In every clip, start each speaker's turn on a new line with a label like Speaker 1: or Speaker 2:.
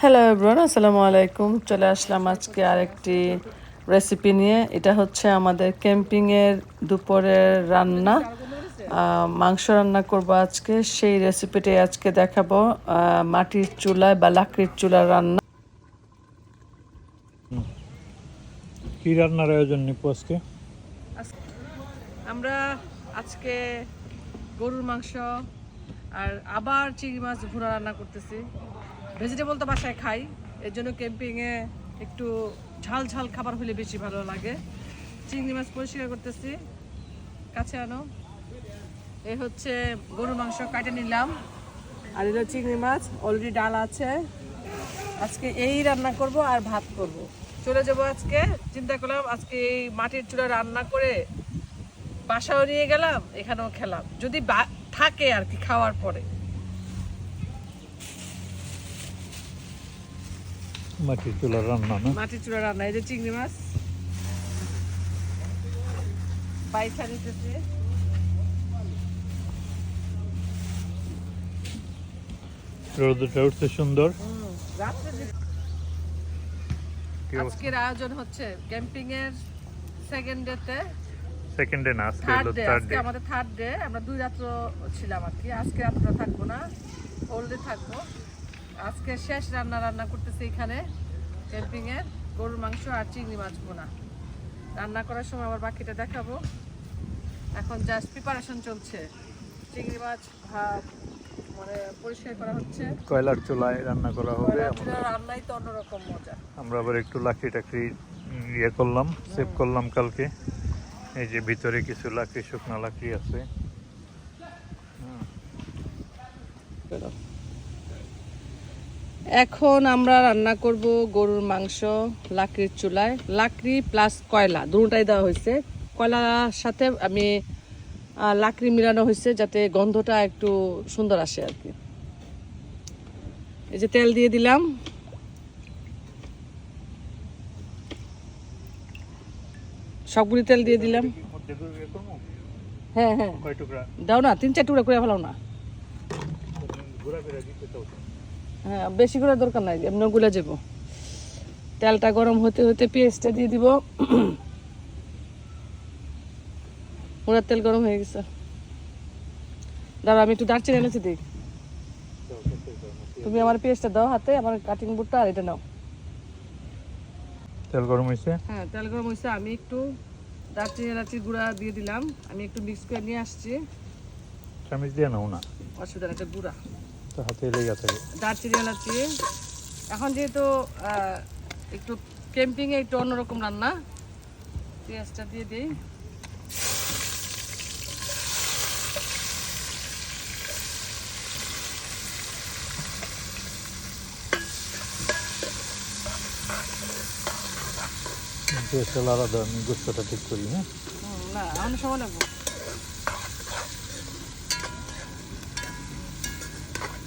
Speaker 1: Hello everyone আসসালামু আলাইকুম চলে আসলাম আজকে আরেকটি রেসিপি নিয়ে। এটা হচ্ছে আমাদের ক্যাম্পিংয়ের দুপুরের রান্না। মাংস রান্না করব আজকে। সেই রেসিপিটাই আজকে দেখাবো। মাটির চুলায় বা লাকড়ির চুলার রান্না।
Speaker 2: কি রান্নার আয়োজন নিপু আজকে?
Speaker 1: আমরা আজকে গরুর মাংস আর আবার চিংড়ি মাছ ভুনা রান্না করতেছি। ভেজিটেবল তো বাসায় খাই। এর জন্য ক্যাম্পিংয়ে একটু ঝাল ঝাল খাবার হলে বেশি ভালো লাগে। চিংড়ি মাছ পরিষ্কার করতেছি। কাছে আনো। এ হচ্ছে গরুর মাংস কাটে নিলাম। আর এটা চিংড়ি মাছ অলরেডি ডাল আছে। আজকে এই রান্না করব আর ভাত করব। চলে যাব আজকে। চিন্তা করলাম আজকে এই মাটির চুলা রান্না করে বাসাও নিয়ে গেলাম, এখানেও খেলাম। যদি থাকে আর কি খাওয়ার পরে।
Speaker 2: মাটির চুলার রান্না না?
Speaker 1: মাটির চুলা রান্না এই যে চিংড়ি মাছ। পাইসা
Speaker 2: রোদটা উঠছে সুন্দর?
Speaker 1: আজকের আয়োজন হচ্ছে ক্যাম্পিং এর সেকেন্ড ডেতে
Speaker 2: সেকেন্ডে না আজকে
Speaker 1: থার্ড
Speaker 2: হলো
Speaker 1: ডে
Speaker 2: থার্ড ডে
Speaker 1: আমাদের থার্ড ডে আমরা দুই রাত্র ছিলাম আর কি। আজকে রাত্রটা থাকব না হোলডে থাকব। আজকে শেষ রান্না রান্না করতেছি এখানে ক্যাম্পিং এর গরুর মাংস আর চিংড়ি মাছ বোনা রান্না করার সময় আবার বাকিটা দেখাবো। এখন জাস্ট প্রিপারেশন চলছে। চিংড়ি মাছ ভাত মানে পরিষ্কার করা হচ্ছে।
Speaker 2: কয়লার চুলায় রান্না করা হবে
Speaker 1: কয়লার রান্নাই তো অন্যরকম মজা।
Speaker 2: আমরা আবার একটু লাকড়ি টাকড়ি ইয়ে করলাম সেভ করলাম কালকে। এই যে ভিতরে কিছু লাকড়ি শুকনো লাকড়ি আছে। হুম,
Speaker 1: এখন আমরা রান্না করব গরুর মাংস লাকড়ির চুলায়। লাকড়ি প্লাস কয়লা দুটাই দেওয়া হয়েছে। কয়লার সাথে আমি লাকড়ি মিলানো হয়েছে যাতে গন্ধটা একটু সুন্দর আসে আর কি। এই যে তেল দিয়ে দিলাম। সবগুলি তেল দিয়ে দিলাম? হ্যাঁ হ্যাঁ। দাও না তিন চার টুকরা করে ফেলাও না। হ্যাঁ বেশি করে দরকার নাই এমনি গুলে যাব। তেলটা গরম হতে হতে পেঁয়াজটা দিয়ে দিব। ওনার তেল গরম হয়ে গেছে। দাঁড়া আমি একটু দারচিনি এনেছি দিই তুমি আমার পেঁয়াজটা দাও হাতে আমার কাটিং বোর্ডটা আর এটা নাও।
Speaker 2: তেল গরম হয়েছে?
Speaker 1: হ্যাঁ তেল গরম হয়েছে। আমি একটু দারচিনি এলাচির গুঁড়া দিয়ে দিলাম। আমি একটু মিক্স করে নিয়ে আসছি।
Speaker 2: চামিচ দিয়ে নাও না।
Speaker 1: অসুবিধা একটা গুঁড়া।
Speaker 2: তো হাতে লেগে থাকে
Speaker 1: দারচিনি এলাচি এখন যেহেতু একটু ক্যাম্পিংয়ে একটু অন্যরকম রান্না পেঁয়াজটা দিয়ে দিই।
Speaker 2: তেল আলাদা আমি গোস্তটা ঠিক করি হ্যাঁ?
Speaker 1: না অনেক সময় লাগবো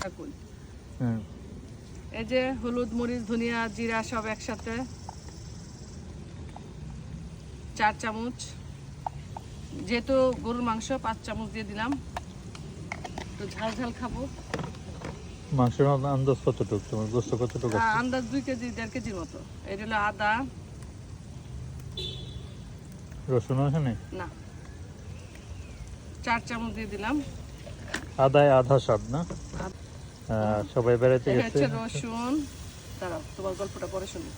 Speaker 1: থাকুন।
Speaker 2: হ্যাঁ
Speaker 1: এই যে হলুদ মরিচ ধনিয়া জিরা সব একসাথে। চার চামচ। যেহেতু গরুর মাংস পাঁচ চামচ দিয়ে দিলাম। তো ঝাল ঝাল খাব।
Speaker 2: মাংসের আন্দাজ কতটুকু? তোমার গোস্ত কতটুকু
Speaker 1: আন্দাজ দুই কেজি দেড় কেজির মতো। এটা হলো আদা।
Speaker 2: রসুন এখানে
Speaker 1: না। চার চামচ দিয়ে দিলাম।
Speaker 2: আদায় আধা স্বাদ না? সবাই বেড়াইতে
Speaker 1: এটা
Speaker 2: গেছে।
Speaker 1: রসুন। দাঁড়াও তোমার গল্পটা পরে শুনি।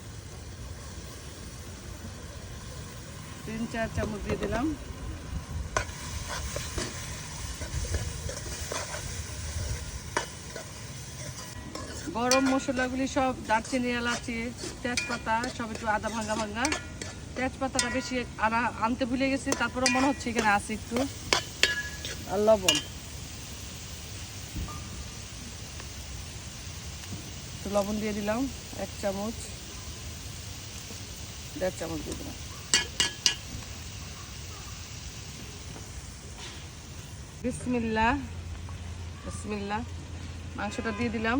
Speaker 1: তিন চার চামচ দিয়ে দিলাম। গরম মশলাগুলি সব দারচিনি এলাচি তেজপাতা সব একটু আদা ভাঙ্গা ভাঙ্গা তেজপাতাটা বেশি আনা আনতে ভুলে গেছি তারপরে মনে হচ্ছে এখানে আছে একটু। আর লবণ। লবণ দিয়ে দিলাম এক চামচ দেড় চামচ দিয়ে দিলাম। বিসমিল্লা বিসমিল্লা মাংসটা দিয়ে দিলাম।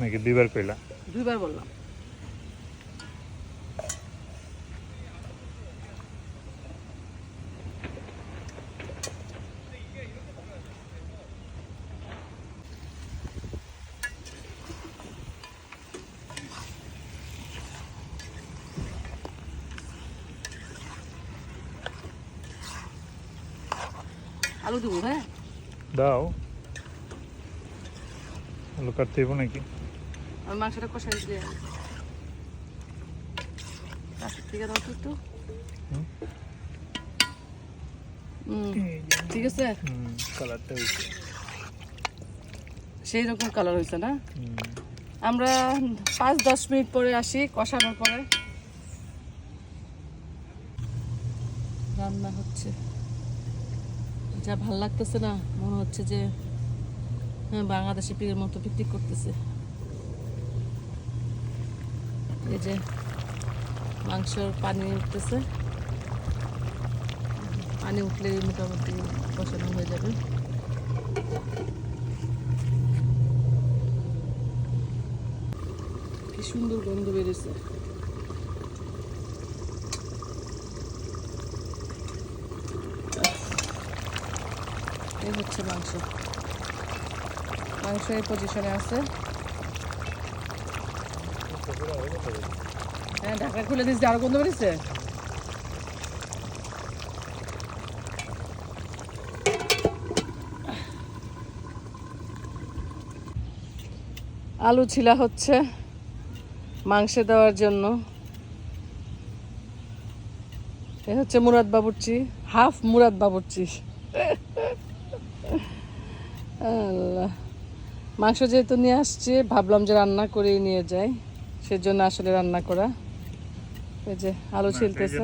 Speaker 2: নাকি দুইবার কইলা?
Speaker 1: দুইবার বললাম। আলু দেবো হ্যাঁ?
Speaker 2: দাও। আলু কাটতে হইব নাকি?
Speaker 1: আমি মাংসটা কষাই দিয়ে ঠিক আছে একটু। ঠিক আছে?
Speaker 2: কালারটা হয়েছে
Speaker 1: সেই রকম কালার হয়েছে না? আমরা পাঁচ দশ মিনিট পরে আসি কষানোর পরে। রান্না হচ্ছে। যা ভালো লাগতেছে না, মনে হচ্ছে যে হ্যাঁ বাংলাদেশি পীরের মতো পিকনিক করতেছে। এই যে, মাংসর পানি উঠতেছে। পানি উঠলে মোটামুটি বসানো হয়ে যাবে। কি সুন্দর গন্ধ বেরিয়েছে। এই হচ্ছে মাংস। মাংস এই পজিশনে আছে। হ্যাঁ ঢাকা খুলে দিয়েছে, আরও গন্ধ বেরিয়েছে আলু ছিলা হচ্ছে মাংসে দেওয়ার জন্য। এ হচ্ছে মুরাদ বাবুর্চি, হাফ মুরাদ বাবুর্চি। আল্লাহ। মাংস যেহেতু নিয়ে আসছি ভাবলাম যে রান্না করেই নিয়ে যাই। সেজন্য আসলে রান্না করা। এই যে আলু ছিলতেছে।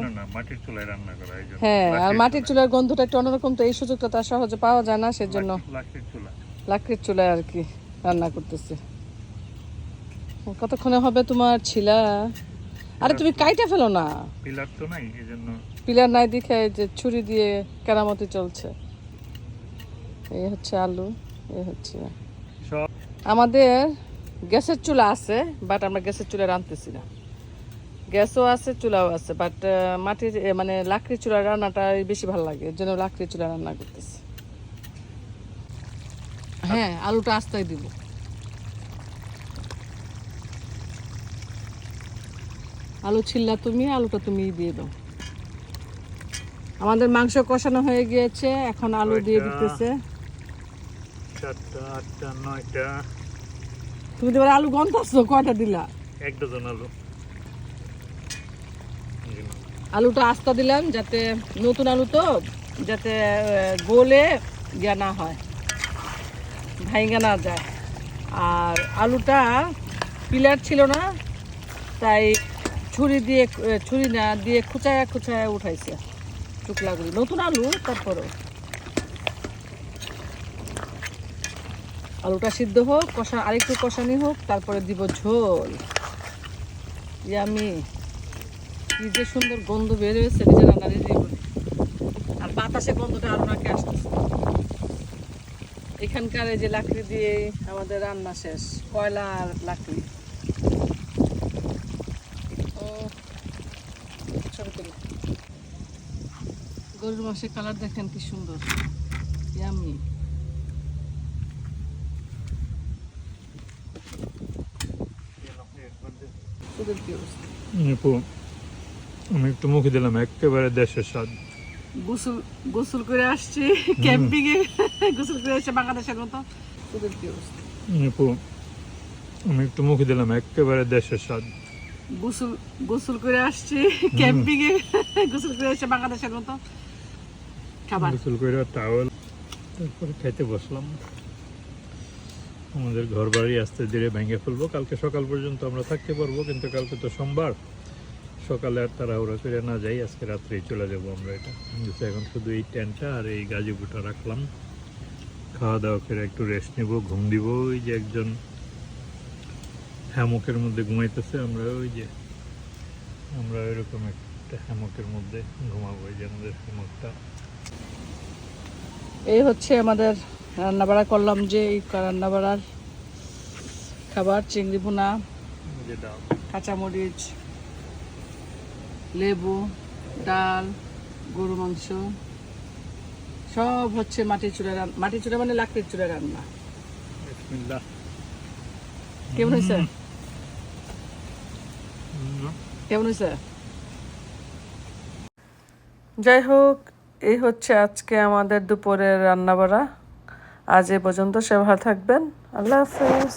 Speaker 1: হ্যাঁ আর মাটির চুলার গন্ধটা একটু অন্যরকম তো এই সুযোগটা তো আর সহজে পাওয়া যায় না সেজন্য
Speaker 2: লাকড়ির
Speaker 1: চুলায় আর কি রান্না করতেছে। কতক্ষণে হবে তোমার ছিলা? আরে তুমি কাইটা ফেলো না।
Speaker 2: পিলার তো নাই এই জন্য
Speaker 1: পিলার নাই দেখে যে ছুরি দিয়ে কেরামতি চলছে। এই হচ্ছে আলু এই হচ্ছে আমাদের গ্যাসের চুলা আছে বাট আমরা গ্যাসের চুলা রাঁধতেছি না। গ্যাসও আছে চুলাও আছে বাট মাটির মানে লাকড়ির চুলা রান্নাটা বেশি ভালো লাগে এর জন্য লাকড়ির চুলা রান্না করতেছি। হ্যাঁ আলুটা আস্তায় দিব। আলু ছিল্লা তুমি আলুটা তুমি দিয়ে দাও। আমাদের মাংস কষানো হয়ে গিয়েছে এখন আলু দিয়ে দিতেছে।
Speaker 2: চারটা আটটা নয়টা।
Speaker 1: তুমি তো এবার আলু গন্তাছো কয়টা দিলা?
Speaker 2: এক ডজন আলু।
Speaker 1: আলুটা আস্তা দিলাম যাতে নতুন আলু তো যাতে গলে ইয়া না হয় ভাইঙ্গা না যায়। আর আলুটা পিলার ছিল না তাই ছুরি দিয়ে ছুরি না দিয়ে খুচায়া খুচায়া উঠাইছে। টুকলাগুলি নতুন আলু তারপরও। আলুটা সিদ্ধ হোক, কষা আরেকটু কষানি হোক, তারপরে দিব ঝোল। ইয়ামি। কি যে সুন্দর গন্ধ বের হয়েছে নিজের রান্না বলি। আর বাতাসে গন্ধটা আরও নাকে আসতেছে। এখানকার এই যে লাকড়ি দিয়ে আমাদের রান্না শেষ। কয়লা আর লাকড়ি। গরুর মাসে কালার দেখেন কি সুন্দর। ইয়ামি। তোদের কি অবস্থা
Speaker 2: আপু আমি একটু মুখে দিলাম একেবারে দেশের স্বাদ।
Speaker 1: গোসল গোসল করে আসছি ক্যাম্পিং এ গোসল করে এসে বাংলাদেশের মতো তোদের কি অবস্থা
Speaker 2: আপু আমি একটু মুখে দিলাম একেবারে দেশের স্বাদ।
Speaker 1: গোসল গোসল করে আসছি ক্যাম্পিং এ গোসল করে এসে বাংলাদেশের মতো খাবার।
Speaker 2: গোসল করে টাওয়েল তারপরে খাইতে বসলাম। আমাদের ঘর বাড়ি আস্তে ধীরে ভেঙে ফেলব। কালকে সকাল পর্যন্ত আমরা থাকতে পারব, কিন্তু কালকে তো সোমবার। সকালে আর তারা তাড়াহুড়া করে না যাই, আজকে রাত্রেই চলে যাব আমরা এটা। এখন শুধু এই টেন্টটা আর এই গাজিপুটা রাখলাম। খাওয়া দাওয়া করে একটু রেস্ট নিব, ঘুম দিব। ওই যে একজন হ্যামকের মধ্যে ঘুমাইতেছে, আমরা ওই যে, আমরা ওইরকম একটা হ্যামকের মধ্যে ঘুমাবো, এই যে আমাদের হ্যামকটা।
Speaker 1: এই হচ্ছে আমাদের রান্না বাড়া করলাম যে এই রান্না বাড়ার খাবার চিংড়ি
Speaker 2: যে
Speaker 1: কাঁচামরিচ লেবু ডাল গরু মাংস সব হচ্ছে মাটির চুলা রান্না মাটির চুলা মানে লাকড়ির চুলা রান্না। কেমন হয়েছে? কেমন হয়েছে? যাই হোক এই হচ্ছে আজকে আমাদের দুপুরের রান্নাবাড়া। আজ এ পর্যন্ত সে ভালো থাকবেন। আল্লাহ হাফেজ।